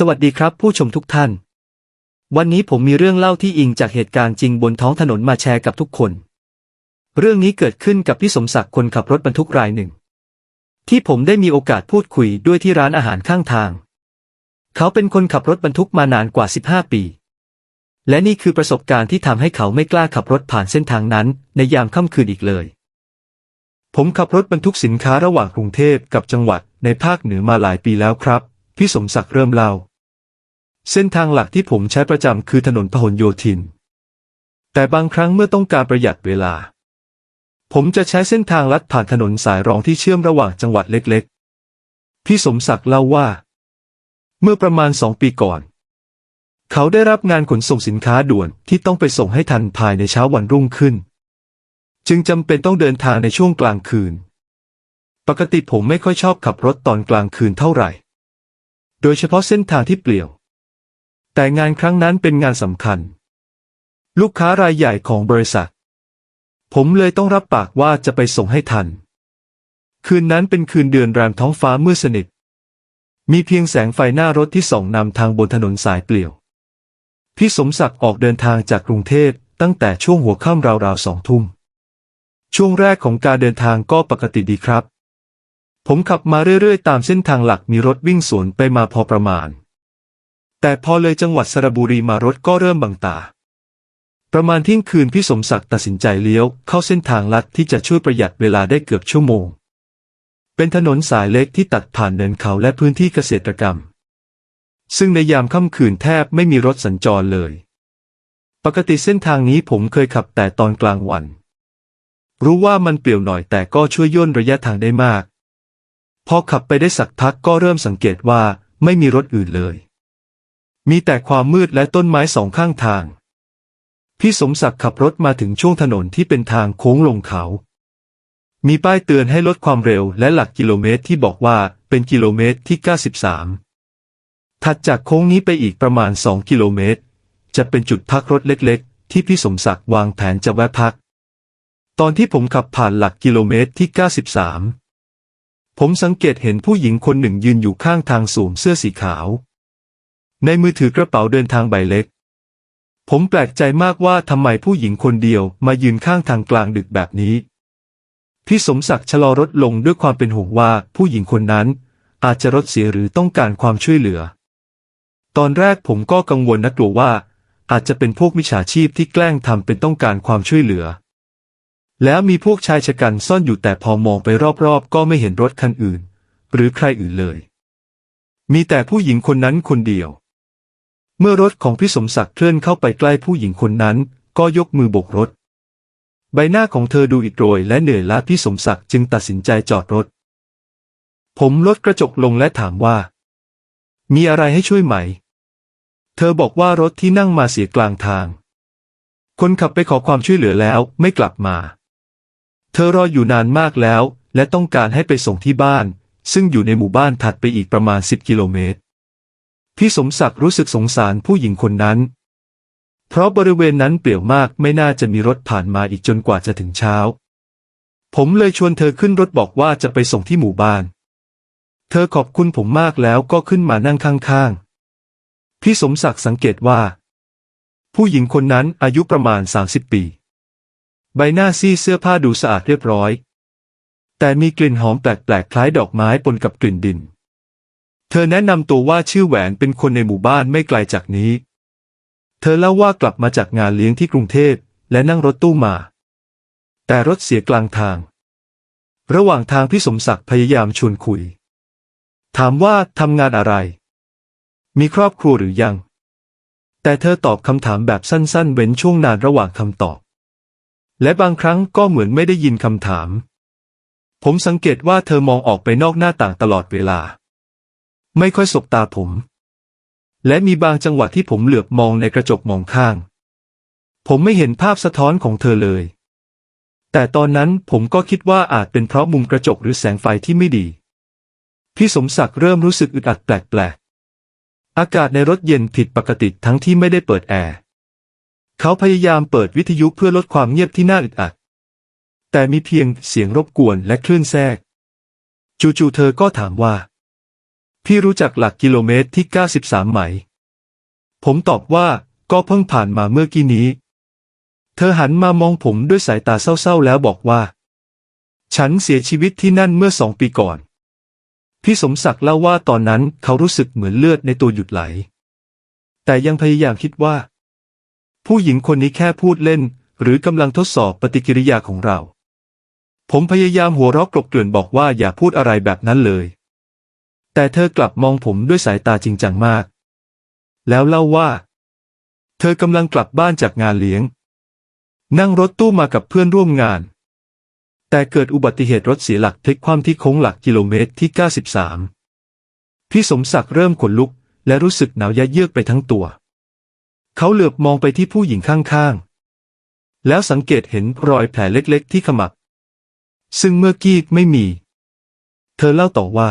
สวัสดีครับผู้ชมทุกท่าน วันนี้ผมมีเรื่องเล่าที่อิงจากเหตุการณ์จริงบนท้องถนนมาแชร์กับทุกคน เรื่องนี้เกิดขึ้นกับพี่สมศักดิ์คนขับรถบรรทุกรายหนึ่ง ที่ผมได้มีโอกาสพูดคุยด้วยที่ร้านอาหารข้างทาง เขาเป็นคนขับรถบรรทุกมานานกว่า 15 ปี และนี่คือประสบการณ์ที่ทำให้เขาไม่กล้าขับรถผ่านเส้นทางนั้นในยามค่ำคืนอีกเลย ผมขับรถบรรทุกสินค้าระหว่างกรุงเทพกับจังหวัดในภาคเหนือมาหลายปีแล้วครับ พี่สมศักดิ์เริ่มเล่า เส้นทางหลักที่ผมใช้ประจำคือถนนพหลโยธิน แต่บางครั้งเมื่อต้องการประหยัดเวลา ผมจะใช้เส้นทางลัดผ่านถนนสายรองที่เชื่อมระหว่างจังหวัดเล็กๆ พี่สมศักดิ์เล่าว่า เมื่อประมาณสองปีก่อน เขาได้รับงานขนส่งสินค้าด่วนที่ต้องไปส่งให้ทันภายในเช้าวันรุ่งขึ้น จึงจำเป็นต้องเดินทางในช่วงกลางคืน ปกติผมไม่ค่อยชอบขับรถตอนกลางคืนเท่าไหร่ โดยเฉพาะเส้นทางที่เปลี่ยว แต่งานครั้งนั้นเป็นงานสำคัญ ลูกค้ารายใหญ่ของบริษัท ผมเลยต้องรับปากว่าจะไปส่งให้ทัน คืนนั้นเป็นคืนเดือนแรมท้องฟ้ามืดสนิท มีเพียงแสงไฟหน้ารถที่ส่องนำทางบนถนนสายเปลี่ยว พี่สมศักดิ์ออกเดินทางจากกรุงเทพตั้งแต่ช่วงหัวค่ำราวๆสองทุ่ม ช่วงแรกของการเดินทางก็ปกติดีครับ ผมขับมาเรื่อยๆ ตามเส้นทางหลักมีรถวิ่งสวนไปมาพอประมาณ แต่พอเลยจังหวัดสระบุรีมารถก็เริ่มบังตา ประมาณเที่ยงคืนพี่สมศักดิ์ตัดสินใจเลี้ยวเข้าเส้นทางลัดที่จะช่วยประหยัดเวลาได้เกือบชั่วโมง เป็นถนนสายเล็กที่ตัดผ่านเนินเขาและพื้นที่เกษตรกรรม ซึ่งในยามค่ำคืนแทบไม่มีรถสัญจรเลย ปกติเส้นทางนี้ผมเคยขับแต่ตอนกลางวัน รู้ว่ามันเปลี่ยวหน่อยแต่ก็ช่วยย่นระยะทางได้มาก พอขับไปได้สักพักก็เริ่มสังเกตว่าไม่มีรถอื่นเลย มีแต่ความมืดและต้นไม้สองข้างทาง พี่สมศักดิ์ขับรถมาถึงช่วงถนนที่เป็นทางโค้งลงเขา มีป้ายเตือนให้ลดความเร็วและหลักกิโลเมตรที่บอกว่าเป็นกิโลเมตรที่ 93 ถัดจากโค้งนี้ไปอีกประมาณ 2 กิโลเมตร จะเป็นจุดพักรถเล็กๆ ที่พี่สมศักดิ์วางแผนจะแวะพัก ตอนที่ผมขับผ่านหลักกิโลเมตรที่ 93 ผมสังเกตเห็นผู้หญิงคนหนึ่งยืนอยู่ข้างทางสวมเสื้อสีขาว ในมือถือกระเป๋าเดินทางใบเล็ก ผมแปลกใจมากว่าทำไมผู้หญิงคนเดียวมายืนข้างทางกลางดึกแบบนี้ พี่สมศักดิ์ชะลอรถลงด้วยความเป็นห่วงว่าผู้หญิงคนนั้น อาจจะรถเสียหรือต้องการความช่วยเหลือ ตอนแรกผมก็กังวลนะกลัวว่า อาจจะเป็นพวกมิจฉาชีพที่แกล้งทำเป็นต้องการความช่วยเหลือ แล้วมีพวกชายชะกันซ่อนอยู่แต่พอมองไปรอบๆ ก็ไม่เห็นรถคันอื่น หรือใครอื่นเลย มีแต่ผู้หญิงคนนั้นคนเดียว เมื่อรถของพี่สมศักดิ์เคลื่อนเข้าไปใกล้ผู้หญิงคนนั้น ก็ยกมือโบกรถ ใบหน้าของเธอดูอิดโรยและเหนื่อยล้าพี่สมศักดิ์จึงตัดสินใจจอดรถ ผมลดกระจกลงและถามว่า มีอะไรให้ช่วยไหม เธอบอกว่ารถที่นั่งมาเสียกลางทาง คนขับไปขอความช่วยเหลือแล้วไม่กลับมา เธอรออยู่นานมากแล้ว และต้องการให้ไปส่งที่บ้าน ซึ่งอยู่ในหมู่บ้านถัดไปอีกประมาณ 10 กิโลเมตร พี่สมศักดิ์รู้สึกสงสารผู้หญิงคนนั้น เพราะบริเวณนั้นเปลี่ยวมากไม่น่าจะมีรถผ่านมาอีกจนกว่าจะถึงเช้า ผมเลยชวนเธอขึ้นรถบอกว่าจะไปส่งที่หมู่บ้าน เธอขอบคุณผมมากแล้วก็ขึ้นมานั่งข้างๆ พี่สมศักดิ์สังเกตว่า ผู้หญิงคนนั้นอายุประมาณ 30 ปี ใบหน้าซีดเสื้อผ้าดูสะอาดเรียบร้อย แต่มีกลิ่นหอมแปลกๆคล้ายดอกไม้ปนกับกลิ่นดิน เธอแนะนำตัวว่าชื่อแหวนเป็นคนในหมู่บ้านไม่ไกลจากนี้ เธอเล่าว่ากลับมาจากงานเลี้ยงที่กรุงเทพและนั่งรถตู้มา แต่รถเสียกลางทาง ระหว่างทางพี่สมศักดิ์พยายามชวนคุย ถามว่าทำงานอะไร มีครอบครัวหรือยัง แต่เธอตอบคำถามแบบสั้นๆ เว้นช่วงนานระหว่างคำตอบ และบางครั้งก็เหมือนไม่ได้ยินคำถาม ผมสังเกตว่าเธอมองออกไปนอกหน้าต่างตลอดเวลา ไม่ค่อยสบตาผม และมีบางจังหวะที่ผมเหลือบมองในกระจกมองข้าง ผมไม่เห็นภาพสะท้อนของเธอเลย แต่ตอนนั้นผมก็คิดว่าอาจเป็นเพราะมุมกระจกหรือแสงไฟที่ไม่ดี พี่สมศักดิ์เริ่มรู้สึกอึดอัดแปลกๆ อากาศในรถเย็นผิดปกติทั้งที่ไม่ได้เปิดแอร์ เขาพยายามเปิดวิทยุเพื่อลดความเงียบที่น่าอึดอัด แต่มีเพียงเสียงรบกวนและคลื่นแทรก จู่ๆเธอก็ถามว่า พี่รู้จักหลักกิโลเมตรที่ 93 ไหม ผมตอบว่าก็เพิ่งผ่านมาเมื่อกี้นี้ เธอหันมามองผมด้วยสายตาเศร้าๆ แล้วบอกว่า ฉันเสียชีวิตที่นั่นเมื่อสองปีก่อน พี่สมศักดิ์เล่าว่าตอนนั้นเขารู้สึกเหมือนเลือดในตัวหยุดไหล แต่ยังพยายามคิดว่า ผู้หญิงคนนี้แค่พูดเล่น หรือกำลังทดสอบปฏิกิริยาของเรา ผมพยายามหัวเราะกลบเกลื่อนบอกว่าอย่าพูดอะไรแบบนั้นเลย แต่เธอกลับมองผมด้วยสายตาจริงจังมาก แล้วเล่าว่า เธอกำลังกลับบ้านจากงานเลี้ยง นั่งรถตู้มากับเพื่อนร่วมงาน แต่เกิดอุบัติเหตุรถเสียหลักพลิกคว่ำที่โค้งหลักกิโลเมตรที่ 93 พี่สมศักดิ์เริ่มขนลุก และรู้สึกหนาวยะเยือกไปทั้งตัว เขาเหลือบมองไปที่ผู้หญิงข้างๆ แล้วสังเกตเห็นรอยแผลเล็กๆ ที่ขมับ ซึ่งเมื่อกี้ไม่มี เธอเล่าต่อว่า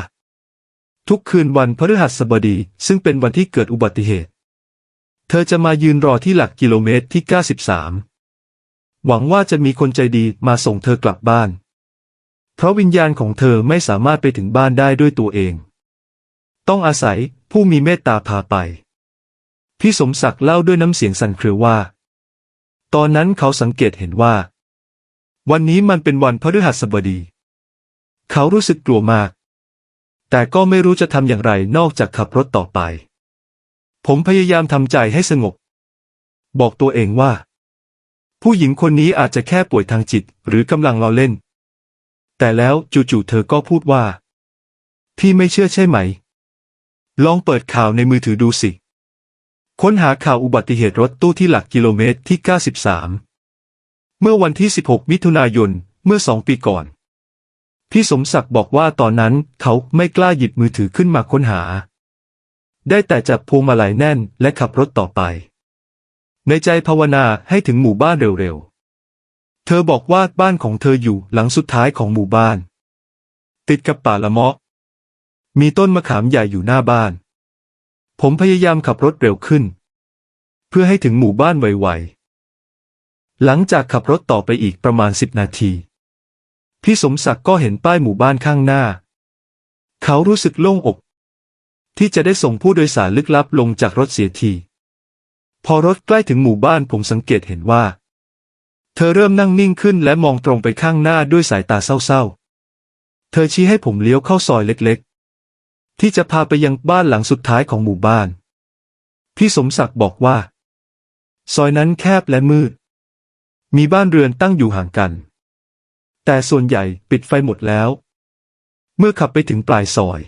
ทุกคืนวันพฤหัสบดี ซึ่งเป็นวันที่เกิดอุบัติเหตุ เธอจะมายืนรอที่หลักกิโลเมตรที่ 93 หวังว่าจะมีคนใจดีมาส่งเธอกลับบ้าน เพราะวิญญาณของเธอไม่สามารถไปถึงบ้านได้ด้วยตัวเอง ต้องอาศัยผู้มีเมตตาพาไป พี่สมศักดิ์เล่าด้วยน้ำเสียงสั่นเครือว่า ตอนนั้นเขาสังเกตเห็นว่า วันนี้มันเป็นวันพฤหัสบดี เขารู้สึกกลัวมาก แต่ก็ไม่รู้จะทำอย่างไรนอกจากขับรถต่อไป ผมพยายามทำใจให้สงบ บอกตัวเองว่า ผู้หญิงคนนี้อาจจะแค่ป่วยทางจิตหรือกำลังล้อเล่น แต่แล้วจู่ๆเธอก็พูดว่า พี่ไม่เชื่อใช่ไหม ลองเปิดข่าวในมือถือดูสิ ค้นหาข่าวอุบัติเหตุรถตู้ที่หลักกิโลเมตรที่ 93 เมื่อวันที่ 16 มิถุนายน เมื่อสองปีก่อน พี่สมศักดิ์บอกว่าตอนนั้นเขาไม่กล้าหยิบมือถือขึ้นมาค้นหา ได้แต่จับพวงมาลัยแน่นและขับรถต่อไป ในใจภาวนาให้ถึงหมู่บ้านเร็วๆ เธอบอกว่าบ้านของเธออยู่หลังสุดท้ายของหมู่บ้าน ติดกับป่าละเมาะ มีต้นมะขามใหญ่อยู่หน้าบ้าน ผมพยายามขับรถเร็วขึ้น เพื่อให้ถึงหมู่บ้านไวๆ หลังจากขับรถต่อไปอีกประมาณสิบนาที พี่สมศักดิ์ก็เห็นป้ายหมู่บ้านข้างหน้า เขารู้สึกโล่งอก ที่จะได้ส่งผู้โดยสารลึกลับลงจากรถเสียที พอรถใกล้ถึงหมู่บ้านผมสังเกตเห็นว่า เธอเริ่มนั่งนิ่งขึ้นและมองตรงไปข้างหน้าด้วยสายตาเศร้าๆ เธอชี้ให้ผมเลี้ยวเข้าซอยเล็กๆ ที่จะพาไปยังบ้านหลังสุดท้ายของหมู่บ้าน พี่สมศักดิ์บอกว่า ซอยนั้นแคบและมืด มีบ้านเรือนตั้งอยู่ห่างกัน แต่ส่วนใหญ่ปิดไฟหมดแล้ว เมื่อขับไปถึงปลายซอย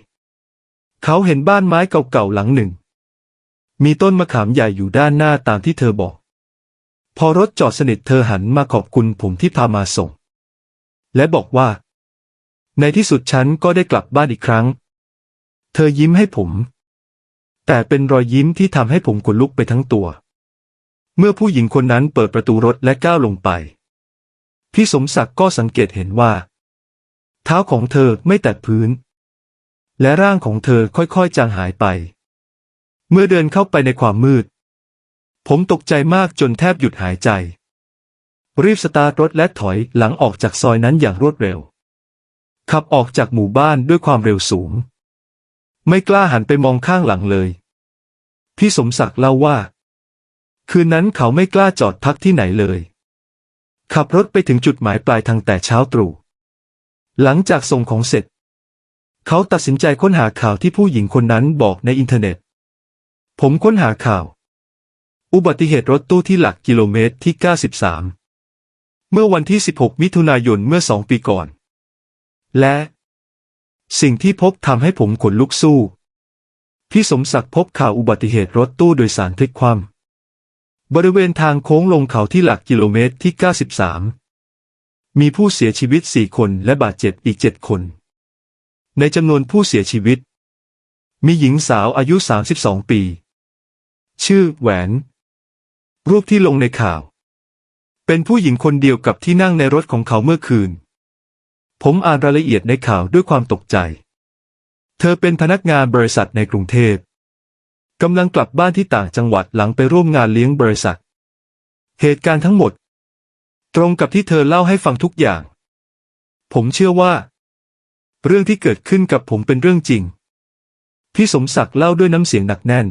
เขาเห็นบ้านไม้เก่าๆหลังหนึ่ง มีต้นมะขามใหญ่อยู่ด้านหน้าตามที่เธอบอก พอรถจอดสนิทเธอหันมาขอบคุณผมที่พามาส่ง และบอกว่า ในที่สุดฉันก็ได้กลับบ้านอีกครั้ง เธอยิ้มให้ผม แต่เป็นรอยยิ้มที่ทำให้ผมขนลุกไปทั้งตัว เมื่อผู้หญิงคนนั้นเปิดประตูรถและก้าวลงไป พี่สมศักดิ์ก็สังเกตเห็นว่า เท้าของเธอไม่แตะพื้น และร่างของเธอค่อยๆจางหายไป เมื่อเดินเข้าไปในความมืด ผมตกใจมากจนแทบหยุดหายใจ รีบสตาร์ทรถและถอยหลังออกจากซอยนั้นอย่างรวดเร็ว ขับออกจากหมู่บ้านด้วยความเร็วสูง ไม่กล้าหันไปมองข้างหลังเลย พี่สมศักดิ์เล่าว่า คืนนั้นเขาไม่กล้าจอดพักที่ไหนเลย ขับรถไปถึงจุดหมายปลายทางแต่เช้าตรู่ หลังจากส่งของเสร็จ เขาตัดสินใจค้นหาข่าวที่ผู้หญิงคนนั้นบอกในอินเทอร์เน็ต ผมค้นหาข่าว อุบัติเหตุรถตู้ที่หลักกิโลเมตรที่ 93 เมื่อวันที่ 16 มิถุนายนเมื่อสองปีก่อน และ สิ่งที่พบทำให้ผมขนลุกสู้ พี่สมศักดิ์พบข่าวอุบัติเหตุรถตู้โดยสารพลิกคว่ำ บริเวณทางโค้งลงเขาที่หลักกิโลเมตรที่ 93 มีผู้เสียชีวิต 4 คนและบาดเจ็บอีก 7 คน ในจำนวนผู้เสียชีวิต มีหญิงสาวอายุ 32 ปี ชื่อแหวน รูปที่ลงในข่าว เป็นผู้หญิงคนเดียวกับที่นั่งในรถของเขาเมื่อคืน ผมอ่านรายละเอียดในข่าวด้วยความตกใจ เธอเป็นพนักงานบริษัทในกรุงเทพ กำลังกลับบ้านที่ต่างจังหวัดหลังไปร่วมงานเลี้ยงบริษัท เหตุการณ์ทั้งหมด ตรงกับที่เธอเล่าให้ฟังทุกอย่าง ผมเชื่อว่า เรื่องที่เกิดขึ้นกับผมเป็นเรื่องจริง พี่สมศักดิ์เล่าด้วยน้ำเสียงหนักแน่น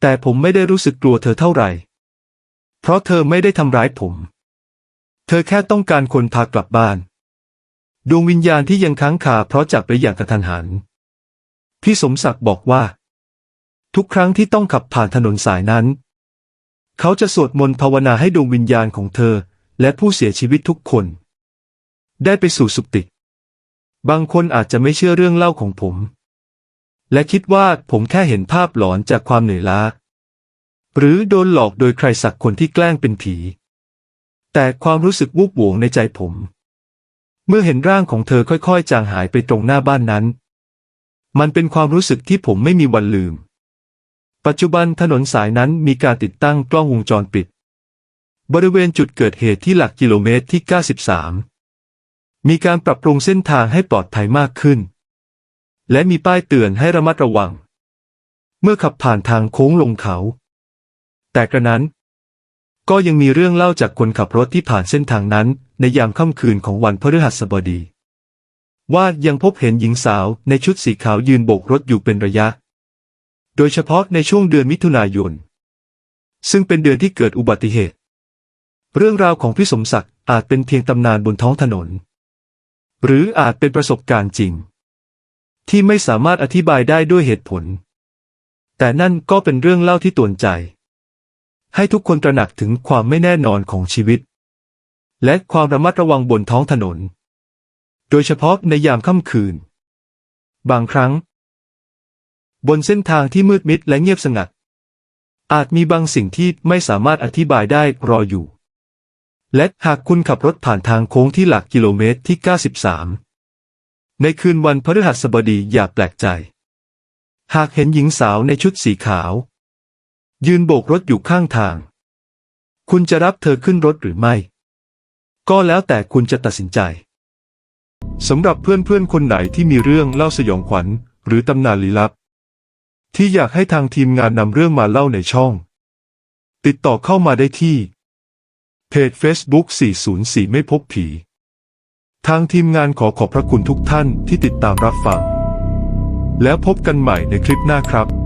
แต่ผมไม่ได้รู้สึกกลัวเธอเท่าไหร่ เพราะเธอไม่ได้ทำร้ายผม เธอแค่ต้องการคนพากลับบ้าน ดวงวิญญาณที่ยังค้างคาเพราะจากไปอย่างกระทันหัน พี่สมศักดิ์บอกว่า ทุกครั้งที่ต้องขับผ่านถนนสายนั้น เขาจะสวดมนต์ภาวนาให้ดวงวิญญาณของเธอ และผู้เสียชีวิตทุกคน ได้ไปสู่สุคติ บางคนอาจจะไม่เชื่อเรื่องเล่าของผม และคิดว่าผมแค่เห็นภาพหลอนจากความเหนื่อยล้า หรือโดนหลอกโดยใครสักคนที่แกล้งเป็นผี แต่ความรู้สึกวูบหวงในใจผม เมื่อเห็นร่างของเธอค่อยๆ จางหายไปตรงหน้าบ้านนั้น มันเป็นความรู้สึกที่ผมไม่มีวันลืม ปัจจุบันถนนสายนั้นมีการติดตั้งกล้องวงจรปิด บริเวณจุดเกิดเหตุที่หลักกิโลเมตรที่ 93 มีการปรับปรุงเส้นทางให้ปลอดภัยมากขึ้น และมีป้ายเตือนให้ระมัดระวัง เมื่อขับผ่านทางโค้งลงเขา แต่กระนั้น ก็ยังมีเรื่องเล่าจากคนขับรถที่ผ่านเส้นทางนั้น ในยามค่ำคืนของวันพฤหัสบดีว่ายังพบเห็นหญิงสาวในชุดสีขาวยืนโบกรถอยู่เป็นระยะ โดยเฉพาะในช่วงเดือนมิถุนายน ซึ่งเป็นเดือนที่เกิดอุบัติเหตุ เรื่องราวของพี่สมศักดิ์อาจเป็นเพียงตำนานบนท้องถนน หรืออาจเป็นประสบการณ์จริง ที่ไม่สามารถอธิบายได้ด้วยเหตุผล แต่นั่นก็เป็นเรื่องเล่าที่ตวนใจ ให้ทุกคนตระหนักถึงความไม่แน่นอนของชีวิต และความระมัดระวังบนท้องถนน โดยเฉพาะในยามค่ำคืน บางครั้ง บนเส้นทางที่มืดมิดและเงียบสงัด อาจมีบางสิ่งที่ไม่สามารถอธิบายได้รออยู่ และหากคุณขับรถผ่านทางโค้งที่หลักกิโลเมตรที่ 93 ในคืนวันพฤหัสบดีอย่าแปลกใจ หากเห็นหญิงสาวในชุดสีขาว ยืนโบกรถอยู่ข้างทาง คุณจะรับเธอขึ้นรถหรือไม่ ก็แล้วแต่คุณจะตัดสินใจสำหรับเพื่อนๆ คนไหนที่มีเรื่องเล่าสยองขวัญ หรือตำนานลี้ลับ ที่อยากให้ทางทีมงานนำเรื่องมาเล่าในช่อง ติดต่อเข้ามาได้ที่ เพจ Facebook 404 ไม่พบผี ทางทีมงานขอขอบพระคุณทุกท่านที่ติดตามรับฟัง แล้วพบกันใหม่ในคลิปหน้าครับ